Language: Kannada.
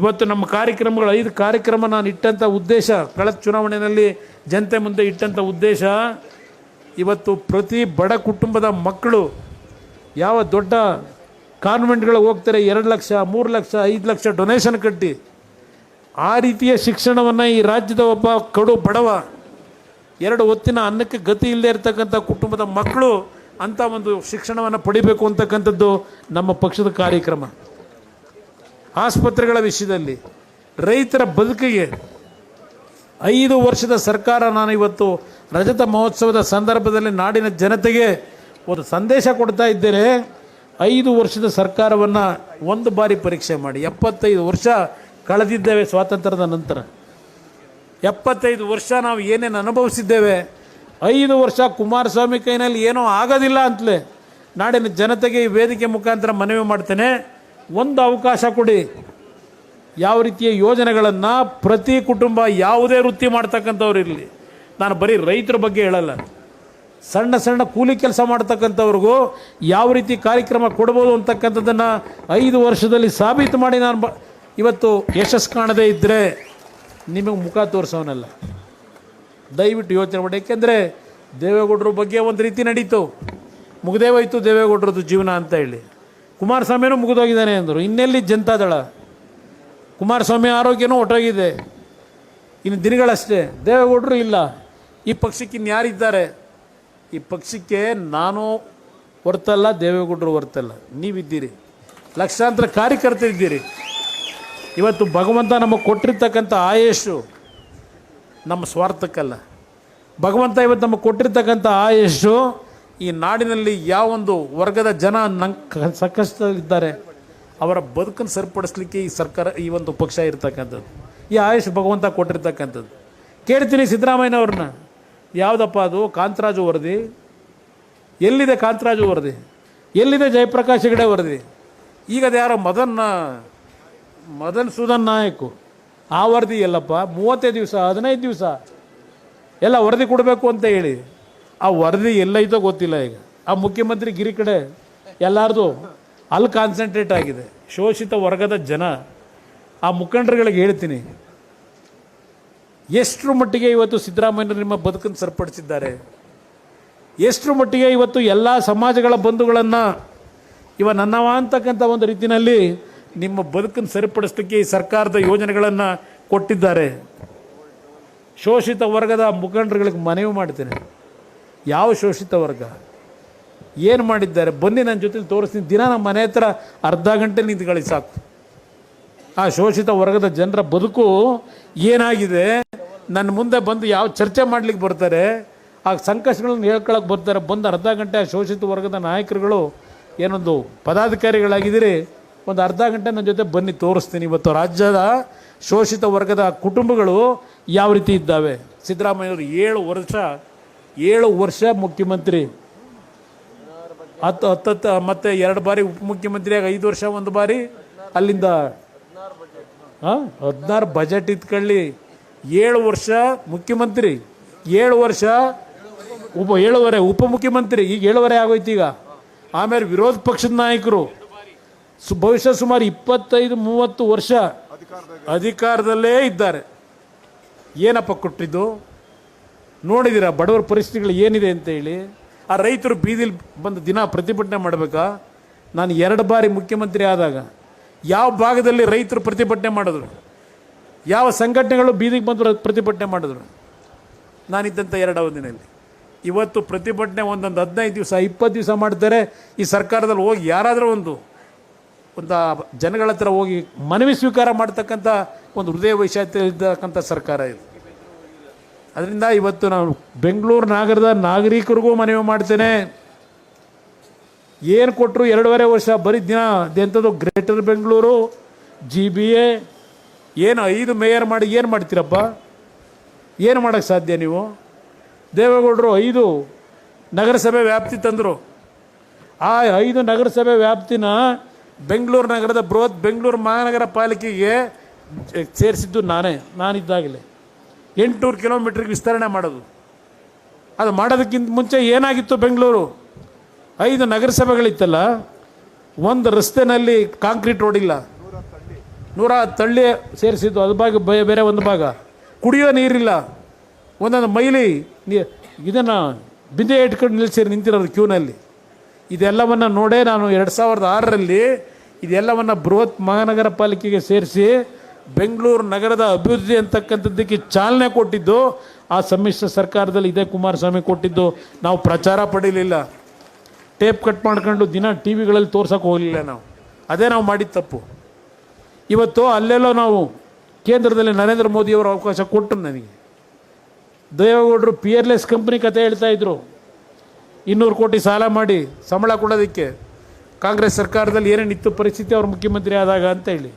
ಇವತ್ತು ನಮ್ಮ ಕಾರ್ಯಕ್ರಮಗಳು ಐದು ಕಾರ್ಯಕ್ರಮ ನಾನು ಇಟ್ಟಂಥ ಉದ್ದೇಶ, ಕಳೆದ ಚುನಾವಣೆಯಲ್ಲಿ ಜನತೆ ಮುಂದೆ ಇಟ್ಟಂಥ ಉದ್ದೇಶ, ಇವತ್ತು ಪ್ರತಿ ಬಡ ಕುಟುಂಬದ ಮಕ್ಕಳು ಯಾವ ದೊಡ್ಡ ಕಾನ್ವೆಂಟ್ಗಳಿಗೆ ಹೋಗ್ತಾರೆ, ಎರಡು ಲಕ್ಷ, ಮೂರು ಲಕ್ಷ, ಐದು ಲಕ್ಷ ಡೊನೇಷನ್ ಕಟ್ಟಿ, ಆ ರೀತಿಯ ಶಿಕ್ಷಣವನ್ನು ಈ ರಾಜ್ಯದ ಒಬ್ಬ ಕಡು ಬಡವ, ಎರಡು ಹೊತ್ತಿನ ಅನ್ನಕ್ಕೆ ಗತಿ ಇಲ್ಲದೆ ಇರತಕ್ಕಂಥ ಕುಟುಂಬದ ಮಕ್ಕಳು ಅಂಥ ಒಂದು ಶಿಕ್ಷಣವನ್ನು ಪಡಿಬೇಕು ಅಂತಕ್ಕಂಥದ್ದು ನಮ್ಮ ಪಕ್ಷದ ಕಾರ್ಯಕ್ರಮ. ಆಸ್ಪತ್ರೆಗಳ ವಿಷಯದಲ್ಲಿ ರೈತರ ಬದುಕಿಗೆ ಐದು ವರ್ಷದ ಸರ್ಕಾರ ನಾನು ಇವತ್ತು ರಜತ ಮಹೋತ್ಸವದ ಸಂದರ್ಭದಲ್ಲಿ ನಾಡಿನ ಜನತೆಗೆ ಒಂದು ಸಂದೇಶ ಕೊಡ್ತಾ ಇದ್ದೇನೆ. ಐದು ವರ್ಷದ ಸರ್ಕಾರವನ್ನು ಒಂದು ಬಾರಿ ಪರೀಕ್ಷೆ ಮಾಡಿ. ಎಪ್ಪತ್ತೈದು ವರ್ಷ ಕಳೆದಿದ್ದೇವೆ ಸ್ವಾತಂತ್ರ್ಯದ ನಂತರ. ಎಪ್ಪತ್ತೈದು ವರ್ಷ ನಾವು ಏನೇನು ಅನುಭವಿಸಿದ್ದೇವೆ. ಐದು ವರ್ಷ ಕುಮಾರಸ್ವಾಮಿ ಕೈನಲ್ಲಿ ಏನೂ ಆಗೋದಿಲ್ಲ ಅಂತಲೇ ನಾಡಿನ ಜನತೆಗೆ ಈ ವೇದಿಕೆ ಮುಖಾಂತರ ಮನವಿ ಮಾಡ್ತೇನೆ. ಒಂದು ಅವಕಾಶ ಕೊಡಿ. ಯಾವ ರೀತಿಯ ಯೋಜನೆಗಳನ್ನು ಪ್ರತಿ ಕುಟುಂಬ ಯಾವುದೇ ವೃತ್ತಿ ಮಾಡ್ತಕ್ಕಂಥವ್ರು ಇರಲಿ. ನಾನು ಬರೀ ರೈತರ ಬಗ್ಗೆ ಹೇಳಲ್ಲ. ಸಣ್ಣ ಸಣ್ಣ ಕೂಲಿ ಕೆಲಸ ಮಾಡ್ತಕ್ಕಂಥವ್ರಿಗೂ ಯಾವ ರೀತಿ ಕಾರ್ಯಕ್ರಮ ಕೊಡ್ಬೋದು ಅಂತಕ್ಕಂಥದ್ದನ್ನು ಐದು ವರ್ಷದಲ್ಲಿ ಸಾಬೀತು ಮಾಡಿ ನಾನು ಬ, ಇವತ್ತು ಯಶಸ್ಸು ಕಾಣದೇ ಇದ್ದರೆ ನಿಮಗೆ ಮುಖ ತೋರಿಸೋನಲ್ಲ. ದಯವಿಟ್ಟು ಯೋಚನೆ ಮಾಡಿ. ಏಕೆಂದರೆ ದೇವೇಗೌಡರ ಬಗ್ಗೆ ಒಂದು ರೀತಿ ನಡೀತು. ಮುಗದೇ ಹೋಯ್ತು ದೇವೇಗೌಡರದ್ದು ಜೀವನ ಅಂತ ಹೇಳಿ. ಕುಮಾರಸ್ವಾಮಿನೂ ಮುಗಿದೋಗಿದ್ದಾನೆ ಅಂದರು ಇನ್ನೆಲ್ಲಿ ಜನತಾದಳ ಕುಮಾರಸ್ವಾಮಿ ಆರೋಗ್ಯನೂ ಹೊಟ್ಟೋಗಿದೆ ಇನ್ನು ದಿನಗಳಷ್ಟೇ. ದೇವೇಗೌಡರು ಇಲ್ಲ. ಈ ಪಕ್ಷಕ್ಕೆ ಇನ್ಯಾರಿದ್ದಾರೆ ಈ ಪಕ್ಷಕ್ಕೆ ನಾನು ಹೊರ್ತಲ್ಲ, ದೇವೇಗೌಡರು ಹೊರ್ತಲ್ಲ. ನೀವಿದ್ದೀರಿ. ಲಕ್ಷಾಂತರ ಕಾರ್ಯಕರ್ತರಿದ್ದೀರಿ ಇವತ್ತು ಭಗವಂತ ನಮಗೆ ಕೊಟ್ಟಿರ್ತಕ್ಕಂಥ ಆಯಸ್ಸು ನಮ್ಮ ಸ್ವಾರ್ಥಕ್ಕಲ್ಲ. ಭಗವಂತ ಇವತ್ತು ನಮಗೆ ಕೊಟ್ಟಿರ್ತಕ್ಕಂಥ ಆಯಸ್ಸು ಈ ನಾಡಿನಲ್ಲಿ ಯಾವ ಒಂದು ವರ್ಗದ ಜನ ನಂಗೆ ಸಂಕಷ್ಟದಲ್ಲಿದ್ದಾರೆ, ಅವರ ಬದುಕನ್ನು ಸರಿಪಡಿಸ್ಲಿಕ್ಕೆ ಈ ಸರ್ಕಾರ ಈ ಒಂದು ಪಕ್ಷ ಇರ್ತಕ್ಕಂಥದ್ದು, ಈ ಆಯುಷ್ ಭಗವಂತ ಕೊಟ್ಟಿರ್ತಕ್ಕಂಥದ್ದು. ಕೇಳ್ತೀನಿ ಸಿದ್ದರಾಮಯ್ಯನವ್ರನ್ನ. ಯಾವುದಪ್ಪ ಅದು? ಕಾಂತರಾಜು ವರದಿ? ಎಲ್ಲಿದೆ ಕಾಂತರಾಜು ವರದಿ? ಎಲ್ಲಿದೆ ಜಯಪ್ರಕಾಶ್ ಹೆಗಡೆ ವರದಿ? ಈಗ ಅದು ಯಾರೋ ಮದನ್ ಮದನ್ ಸುಧನ್ ನಾಯಕು. ಆ ವರದಿ ಎಲ್ಲಪ್ಪ? ಮೂವತ್ತೈದು ದಿವಸ, ಹದಿನೈದು ದಿವಸ? ಎಲ್ಲ ವರದಿ ಕೊಡಬೇಕು ಅಂತ ಹೇಳಿ. ಆ ವರದಿ ಎಲ್ಲೈತೋ ಗೊತ್ತಿಲ್ಲ ಈಗ. ಆ ಮುಖ್ಯಮಂತ್ರಿ ಗಿರಿ ಕಡೆ ಎಲ್ಲಾರ್ದು ಅಲ್ಲಿ ಕಾನ್ಸಂಟ್ರೇಟ್ ಆಗಿದೆ. ಶೋಷಿತ ವರ್ಗದ ಜನ, ಆ ಮುಖಂಡರುಗಳಿಗೆ ಹೇಳ್ತೀನಿ. ಎಷ್ಟರ ಮಟ್ಟಿಗೆ ಇವತ್ತು ಸಿದ್ದರಾಮಯ್ಯರು ನಿಮ್ಮ ಬದುಕನ್ನು ಸರಿಪಡಿಸಿದ್ದಾರೆ? ಎಷ್ಟರ ಮಟ್ಟಿಗೆ ಇವತ್ತು ಎಲ್ಲ ಸಮಾಜಗಳ ಬಂಧುಗಳನ್ನು ಇವ ನನ್ನವ ಅಂತಕ್ಕಂಥ ಒಂದು ರೀತಿಯಲ್ಲಿ ನಿಮ್ಮ ಬದುಕನ್ನು ಸರಿಪಡಿಸಲಿಕ್ಕೆ ಈ ಸರ್ಕಾರದ ಯೋಜನೆಗಳನ್ನು ಕೊಟ್ಟಿದ್ದಾರೆ. ಶೋಷಿತ ವರ್ಗದ ಮುಖಂಡರುಗಳಿಗೆ ಮನವಿ ಮಾಡ್ತೇನೆ. ಯಾವ ಶೋಷಿತ ವರ್ಗ? ಏನು ಮಾಡಿದ್ದಾರೆ? ಬನ್ನಿ ನನ್ನ ಜೊತೆಲಿ ತೋರಿಸ್ತೀನಿ. ದಿನ ನಮ್ಮ ಮನೆ ಹತ್ರ ಅರ್ಧ ಗಂಟೆ ನಿಂತ್ಕೊಳ್ಳಿ ಸಾಕು. ಆ ಶೋಷಿತ ವರ್ಗದ ಜನರ ಬದುಕು ಏನಾಗಿದೆ? ನನ್ನ ಮುಂದೆ ಬಂದು ಯಾವ ಚರ್ಚೆ ಮಾಡ್ಲಿಕ್ಕೆ ಬರ್ತಾರೆ? ಆ ಸಂಕಷ್ಟಗಳನ್ನು ಹೇಳ್ಕೊಳಕ್ಕೆ ಬರ್ತಾರೆ. ಬಂದು ಅರ್ಧ ಗಂಟೆ ಆ ಶೋಷಿತ ವರ್ಗದ ನಾಯಕರುಗಳು ಏನೊಂದು ಪದಾಧಿಕಾರಿಗಳಾಗಿದ್ದೀರಿ? ಒಂದು ಅರ್ಧ ಗಂಟೆ ನನ್ನ ಜೊತೆ ಬನ್ನಿ, ತೋರಿಸ್ತೀನಿ. ಇವತ್ತು ರಾಜ್ಯದ ಶೋಷಿತ ವರ್ಗದ ಕುಟುಂಬಗಳು ಯಾವ ರೀತಿ ಇದ್ದಾವೆ? ಸಿದ್ದರಾಮಯ್ಯವರು ಏಳು ವರ್ಷ ಏಳು ವರ್ಷ ಮುಖ್ಯಮಂತ್ರಿ. ಹತ್ತು, ಹತ್ತತ್ತು, ಮತ್ತೆ ಎರಡು ಬಾರಿ ಉಪಮುಖ್ಯಮಂತ್ರಿಯಾಗಿ ಐದು ವರ್ಷ ಒಂದು ಬಾರಿ ಅಲ್ಲಿಂದ. ಹಾಂ, ಹದಿನಾರು ಬಜೆಟ್ ಇತ್ಕೊಳ್ಳಿ. ಏಳು ವರ್ಷ ಮುಖ್ಯಮಂತ್ರಿ, ಏಳು ವರ್ಷ ಉಪ, ಏಳುವರೆ ಉಪಮುಖ್ಯಮಂತ್ರಿ ಈಗ ಏಳುವರೆ ಆಗೋಯ್ತು ಈಗ. ಆಮೇಲೆ ವಿರೋಧ ಪಕ್ಷದ ನಾಯಕರು, ಸು, ಭವಿಷ್ಯ ಸುಮಾರು ಇಪ್ಪತ್ತೈದು, ಮೂವತ್ತು ವರ್ಷ ಅಧಿಕಾರದಲ್ಲೇ ಇದ್ದಾರೆ. ಏನಪ್ಪ ಕೊಟ್ಟಿದ್ದು? ನೋಡಿದ್ದೀರಾ ಬಡವರ ಪರಿಸ್ಥಿತಿಗಳು ಏನಿದೆ ಅಂತೇಳಿ ಆ ರೈತರು ಬೀದಿಲಿ ಬಂದು ದಿನ ಪ್ರತಿಭಟನೆ ಮಾಡಬೇಕಾ? ನಾನು ಎರಡು ಬಾರಿ ಮುಖ್ಯಮಂತ್ರಿ ಆದಾಗ ಯಾವ ಭಾಗದಲ್ಲಿ ರೈತರು ಪ್ರತಿಭಟನೆ ಮಾಡಿದ್ರು? ಯಾವ ಸಂಘಟನೆಗಳು ಬೀದಿಗೆ ಬಂದು ಪ್ರತಿಭಟನೆ ಮಾಡಿದ್ರು? ನಾನಿದ್ದಂಥ ಎರಡು ಅವಧಿನಲ್ಲಿ. ಇವತ್ತು ಪ್ರತಿಭಟನೆ ಒಂದೊಂದು ಹದಿನೈದು ದಿವಸ, ಇಪ್ಪತ್ತು ದಿವಸ ಮಾಡ್ತಾರೆ. ಈ ಸರ್ಕಾರದಲ್ಲಿ ಹೋಗಿ ಯಾರಾದರೂ ಒಂದು ಒಂದು ಜನಗಳ ಹತ್ರ ಹೋಗಿ ಮನವಿ ಸ್ವೀಕಾರ ಮಾಡ್ತಕ್ಕಂಥ ಒಂದು ಹೃದಯ ವೈಶಾಲ್ಯ ಇದ್ದಕ್ಕಂಥ ಸರ್ಕಾರ ಇದು. ಅದರಿಂದ ಇವತ್ತು ನಾನು ಬೆಂಗಳೂರು ನಗರದ ನಾಗರಿಕರಿಗೂ ಮನವಿ ಮಾಡ್ತೇನೆ. ಏನು ಕೊಟ್ಟರು ಎರಡೂವರೆ ವರ್ಷ ಬರೀ ದಿನ ಎಂಥದ್ದು greater Bengaluru G B A ಏನು ಐದು ಮೇಯರ್ ಮಾಡಿ ಏನು ಮಾಡ್ತೀರಪ್ಪ? ಏನು ಮಾಡೋಕ್ಕೆ ಸಾಧ್ಯ ನೀವು? ದೇವೇಗೌಡರು ಐದು ನಗರಸಭೆ ವ್ಯಾಪ್ತಿ ತಂದರು. ಆ ಐದು ನಗರಸಭೆ ವ್ಯಾಪ್ತಿನ ಬೆಂಗಳೂರು ನಗರದ ಬೃಹತ್ ಬೆಂಗಳೂರು ಮಹಾನಗರ ಪಾಲಿಕೆಗೆ ಸೇರಿಸಿದ್ದು ನಾನೇ, ನಾನಿದ್ದಾಗಲೇ. ಎಂಟುನೂರು ಕಿಲೋಮೀಟ್ರಿಗೆ ವಿಸ್ತರಣೆ ಮಾಡೋದು. ಅದು ಮಾಡೋದಕ್ಕಿಂತ ಮುಂಚೆ ಏನಾಗಿತ್ತು ಬೆಂಗಳೂರು? ಐದು ನಗರಸಭೆಗಳಿತ್ತಲ್ಲ, ಒಂದು ರಸ್ತೆನಲ್ಲಿ ಕಾಂಕ್ರೀಟ್ ರೋಡ್ ಇಲ್ಲ. ನೂರ ತಳ್ಳಿ ಸೇರಿಸಿದ್ದು, ಅದು ಭಾಗ ಬೇರೆ ಒಂದು ಭಾಗ. ಕುಡಿಯೋ ನೀರಿಲ್ಲ. ಒಂದೊಂದು ಮೈಲಿ ನೀ, ಇದನ್ನು ಬಿಂದೆ ಇಟ್ಕೊಂಡು ನಿಲ್ಲಿಸಿ ನಿಂತಿರೋದು ಕ್ಯೂನಲ್ಲಿ. ಇದೆಲ್ಲವನ್ನು ನೋಡೇ ನಾನು ಎರಡು ಸಾವಿರದ ಆರರಲ್ಲಿ ಇದೆಲ್ಲವನ್ನು ಬೃಹತ್ ಮಹಾನಗರ ಪಾಲಿಕೆಗೆ ಸೇರಿಸಿ ಬೆಂಗಳೂರು ನಗರದ ಅಭಿವೃದ್ಧಿ ಅಂತಕ್ಕಂಥದ್ದಕ್ಕೆ ಚಾಲನೆ ಕೊಟ್ಟಿದ್ದು, ಆ ಸಮ್ಮಿಶ್ರ ಸರ್ಕಾರದಲ್ಲಿ ಇದೇ ಕುಮಾರಸ್ವಾಮಿ ಕೊಟ್ಟಿದ್ದು, ನಾವು ಪ್ರಚಾರ ಪಡೀಲಿಲ್ಲ. ಟೇಪ್ ಕಟ್ ಮಾಡ್ಕೊಂಡು ದಿನ ಟಿ ವಿಗಳಲ್ಲಿ ತೋರ್ಸೋಕೆ ಹೋಗಲಿಲ್ಲ ನಾವು. ಅದೇ ನಾವು ಮಾಡಿದ ತಪ್ಪು. ಇವತ್ತು ಅಲ್ಲೆಲ್ಲೋ ನಾವು ಕೇಂದ್ರದಲ್ಲಿ ನರೇಂದ್ರ ಮೋದಿಯವರು ಅವಕಾಶ ಕೊಟ್ಟರು ನನಗೆ. ದೇವೇಗೌಡರು ಪಿಯರ್ಲೆಸ್ ಕಂಪ್ನಿ ಕತೆ ಹೇಳ್ತಾ ಇದ್ರು. ಇನ್ನೂರು ಕೋಟಿ ಸಾಲ ಮಾಡಿ ಸಂಬಳ ಕೊಡೋದಕ್ಕೆ ಕಾಂಗ್ರೆಸ್ ಸರ್ಕಾರದಲ್ಲಿ ಏನೇನಿತ್ತು ಪರಿಸ್ಥಿತಿ, ಅವ್ರ ಮುಖ್ಯಮಂತ್ರಿ ಆದಾಗ ಅಂತ ಹೇಳಿ.